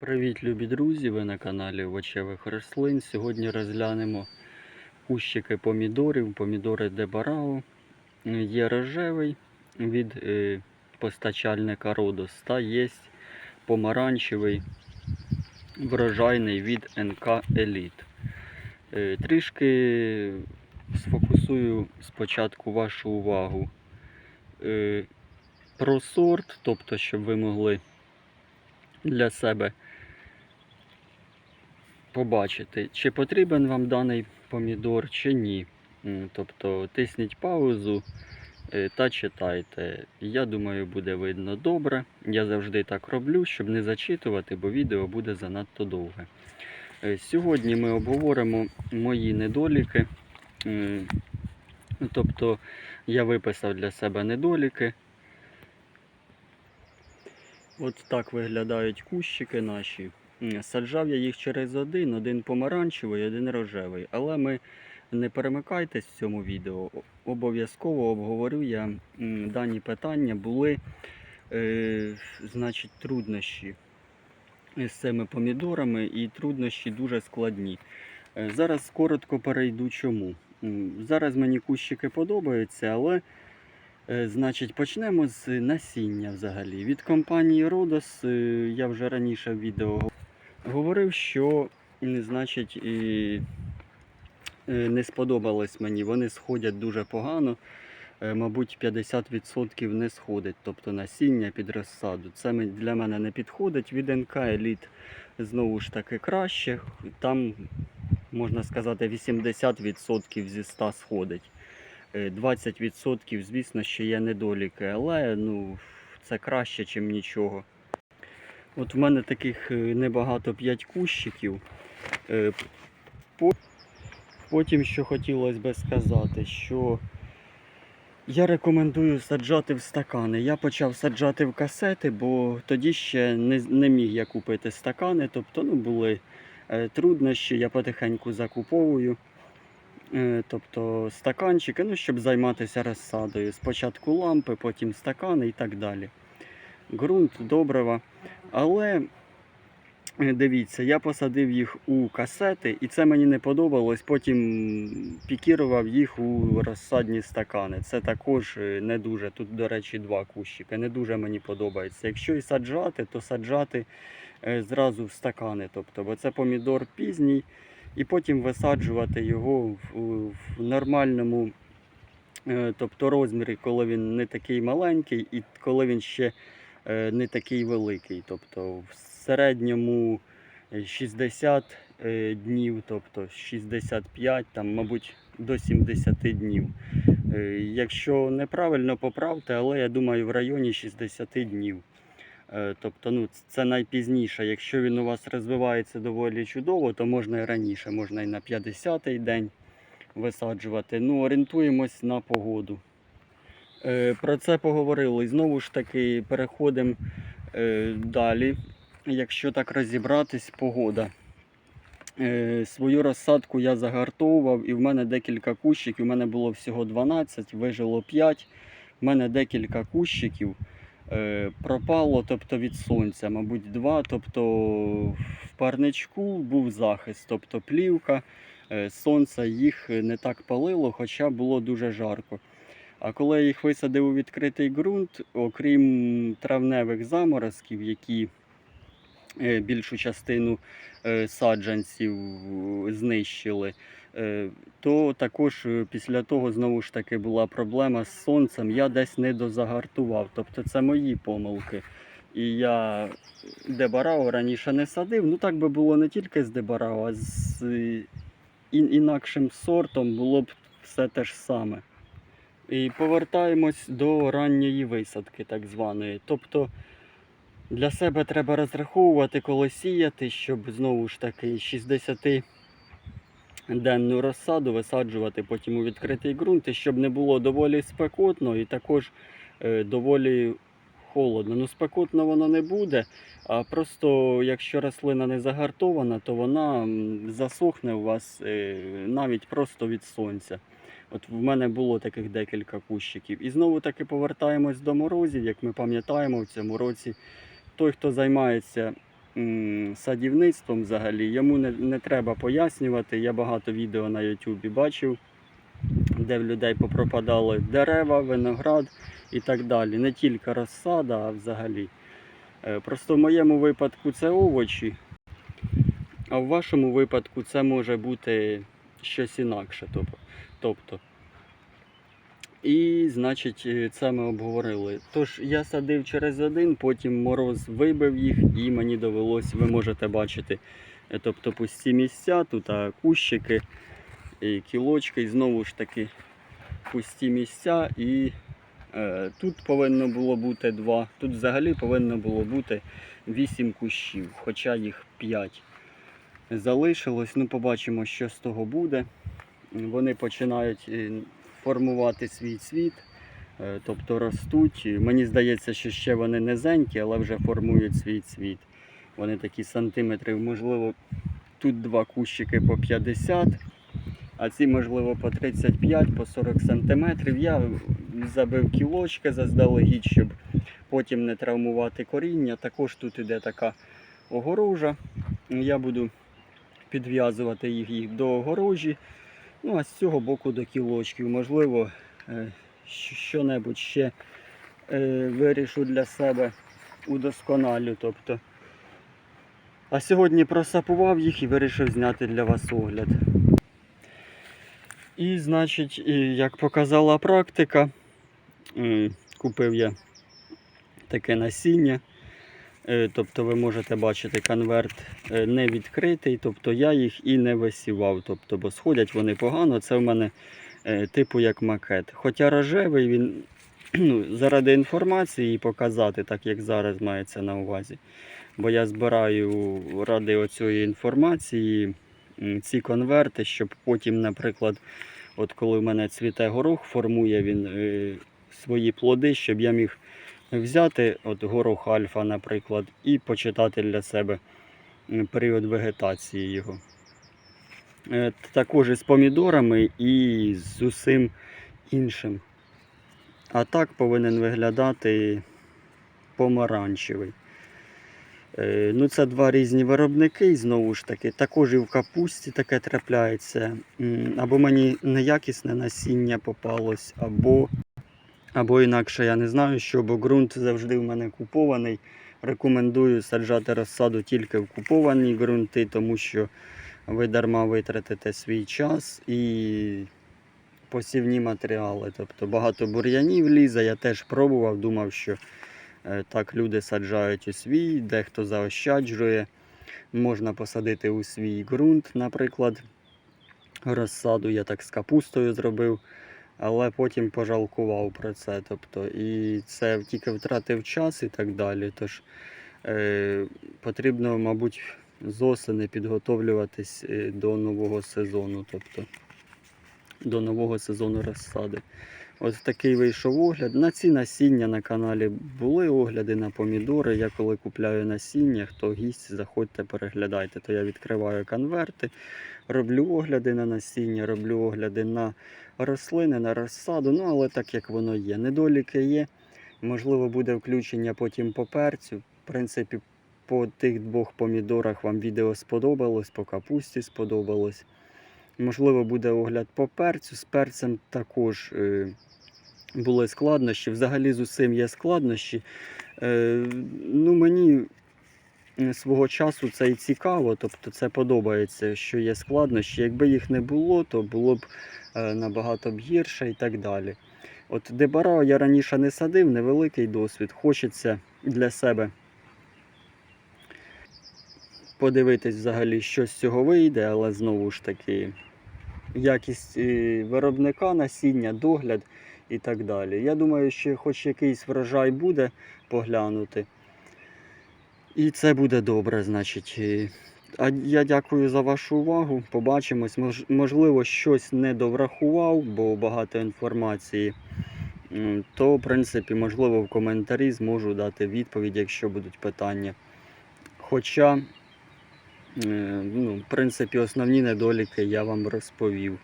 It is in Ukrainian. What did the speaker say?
Привіт, любі друзі! Ви на каналі Овочевих рослин. Сьогодні розглянемо кущики помідорів, помідори Дебарао. Є рожевий від е, постачальника Родос та є помаранчевий врожайний від НК Еліт. Е, трішки сфокусую спочатку вашу увагу е, про сорт, тобто, щоб ви могли для себе побачити, чи потрібен вам даний помідор, чи ні. Тобто тисніть паузу е, та читайте. Я думаю, буде видно добре. Я завжди так роблю, щоб не зачитувати, бо відео буде занадто довге. Е, Сьогодні ми обговоримо мої недоліки. Тобто я виписав для себе недоліки. От так виглядають кущики наші. Саджав я їх через один, один помаранчевий, один рожевий. Але ми не перемикайтесь в цьому відео. Обов'язково обговорю я дані питання. Були е, значить, труднощі з цими помідорами, і труднощі дуже складні. Е, Зараз коротко перейду чому. Зараз мені кущики подобаються, але Е, Значить, почнемо з насіння взагалі. Від компанії Rodos е, я вже раніше в відео говорив, що значить, і, е, не сподобалось мені. Вони сходять дуже погано. Е, Мабуть, 50% не сходить, тобто насіння під розсаду. Це для мене не підходить. Від НК Еліт знову ж таки краще. Там, можна сказати, 80% зі 100 сходить. Е, 20% звісно, що є недоліки, але ну, це краще, ніж нічого. От в мене таких е, небагато 5 кущиків. Е, Потім, що хотілося би сказати, що я рекомендую саджати в стакани. Я почав саджати в касети, бо тоді ще не, не міг я купити стакани. Тобто ну, були е, труднощі, я потихеньку закуповую. Тобто стаканчики, ну, щоб займатися розсадою. Спочатку лампи, потім стакани і так далі. Ґрунт, добрива. Але е, дивіться, я посадив їх у касети, і це мені не подобалось. Потім пікірував їх у розсадні стакани. Це також е, не дуже. Тут, до речі, два кущики. Не дуже мені подобається. Якщо і саджати, то саджати е, зразу в стакани. Тобто, бо це помідор пізній і потім висаджувати його в, в нормальному тобто розмірі, коли він не такий маленький і коли він ще не такий великий. Тобто в середньому е, 60 е, днів, тобто 65, там, мабуть, до 70 днів. Е, Якщо неправильно поправте, але я думаю, в районі 60 днів. Е, Тобто, ну, це найпізніше. Якщо він у вас розвивається доволі чудово, то можна і раніше, можна і на 50-й день висаджувати. Ну, орієнтуємось на погоду. Е, Про це поговорили. Знову ж таки переходимо е, далі. Якщо так розібратись, погода. Е, Свою розсадку я загартовував, і в мене декілька кущиків. У мене було всього 12, вижило 5. У мене декілька кущиків пропало, тобто від сонця, мабуть, два. Тобто в парничку був захист, тобто плівка, сонце їх не так палило, хоча було дуже жарко. А коли я їх висадив у відкритий ґрунт, окрім травневих заморозків, які е, більшу частину е, саджанців е, знищили, то також після того знову ж таки була проблема з сонцем. Я десь не дозагартував. Тобто це мої помилки. І я Дебарао раніше не садив. Ну так би було не тільки з Дебарао, а з інакшим сортом було б все те ж саме. І повертаємось до ранньої висадки, так званої. Тобто для себе треба розраховувати, коли сіяти, щоб знову ж таки 60-денну розсаду висаджувати потім у відкритий ґрунт, і щоб не було доволі спекотно і також е, доволі холодно. Ну, спекотно воно не буде, а просто якщо рослина не загартована, то вона засохне у вас е, навіть просто від сонця. От в мене було таких декілька кущиків. І знову таки повертаємось до морозів. Як ми пам'ятаємо, в цьому році той, хто займається садівництвом взагалі. Йому не, не треба пояснювати. Я багато відео на Ютубі бачив, де в людей попропадали дерева, виноград і так далі. Не тільки розсада, а взагалі. Е, Просто в моєму випадку це овочі, а в вашому випадку це може бути щось інакше. тоб- Тобто. І, значить, е, це ми обговорили. Тож я садив через один, потім мороз вибив їх, і мені довелось, ви можете бачити, е, тобто пусті місця, тут а, кущики, і кілочки, і знову ж таки пусті місця. І е, тут повинно було бути два. Тут взагалі повинно було бути 8 кущів, хоча їх 5 залишилось. Ну, побачимо, що з того буде. Вони починають е, формувати свій цвіт, е, тобто ростуть. Мені здається, що ще вони низенькі, але вже формують свій цвіт. Вони такі сантиметрів, можливо, тут два кущики по 50, а ці, можливо, по 35, по 40 сантиметрів. Я забив кілочки заздалегідь, щоб потім не травмувати коріння. Також тут іде така огорожа. Я буду підв'язувати їх до огорожі. Ну, а з цього боку до кілочків. Можливо, е, що-небудь ще е, вирішу для себе удосконалю. Тобто. А сьогодні просапував їх і вирішив зняти для вас огляд. І, значить, як показала практика, купив я таке насіння. Е, Тобто ви можете бачити конверт е, не відкритий, тобто я їх і не висівав, тобто, бо сходять вони погано. Це в мене е, типу як макет. Хоча рожевий він ну, заради інформації показати, так як зараз мається на увазі. Бо я збираю ради оцієї інформації ці конверти, щоб потім, наприклад, от коли в мене цвіте горох, формує він свої плоди, щоб я міг взяти от горох альфа, наприклад, і почитати для себе період вегетації його. Е, Також із помідорами і з усім іншим. А так повинен виглядати помаранчевий. Е, Ну, це два різні виробники, і знову ж таки, також і в капусті таке трапляється. Або мені неякісне насіння попалось, або або інакше я не знаю, що, бо ґрунт завжди в мене купований. Рекомендую саджати розсаду тільки в куповані ґрунти, тому що ви дарма витратите свій час і посівні матеріали. Тобто багато бур'янів лізе. Я теж пробував, думав, що е, так люди саджають у свій, дехто заощаджує. Можна посадити у свій ґрунт, наприклад, розсаду. Я так з капустою зробив але потім пожалкував про це. Тобто, і це тільки втратив час і так далі. Тож е, потрібно, мабуть, з осени підготовлюватись е, до нового сезону, тобто до нового сезону розсади. Ось такий вийшов огляд. На ці насіння на каналі були огляди на помідори. Я коли купляю насіння, хто гість, заходьте, переглядайте. То я відкриваю конверти, роблю огляди на насіння, роблю огляди на рослини, на розсаду. Ну, але так як воно є. Недоліки є. Можливо, буде включення потім по перцю. В принципі, по тих двох помідорах вам відео сподобалось, по капусті сподобалось. Можливо, буде огляд по перцю. З перцем також е, були складнощі. Взагалі з усім є складнощі. Е, ну, мені свого часу це і цікаво, тобто це подобається, що є складнощі. Якби їх не було, то було б е, набагато б гірше і так далі. От дебара я раніше не садив, невеликий досвід. Хочеться для себе подивитись взагалі, що з цього вийде, але знову ж таки якість е, виробника насіння, догляд і так далі. Я думаю, що хоч якийсь врожай буде поглянути. І це буде добре, значить. А я дякую за вашу увагу. Побачимось. Мож- Можливо, щось не доврахував, бо багато інформації. То, в принципі, можливо, в коментарі зможу дати відповідь, якщо будуть питання. Хоча, ну, в принципі, основні недоліки я вам розповів.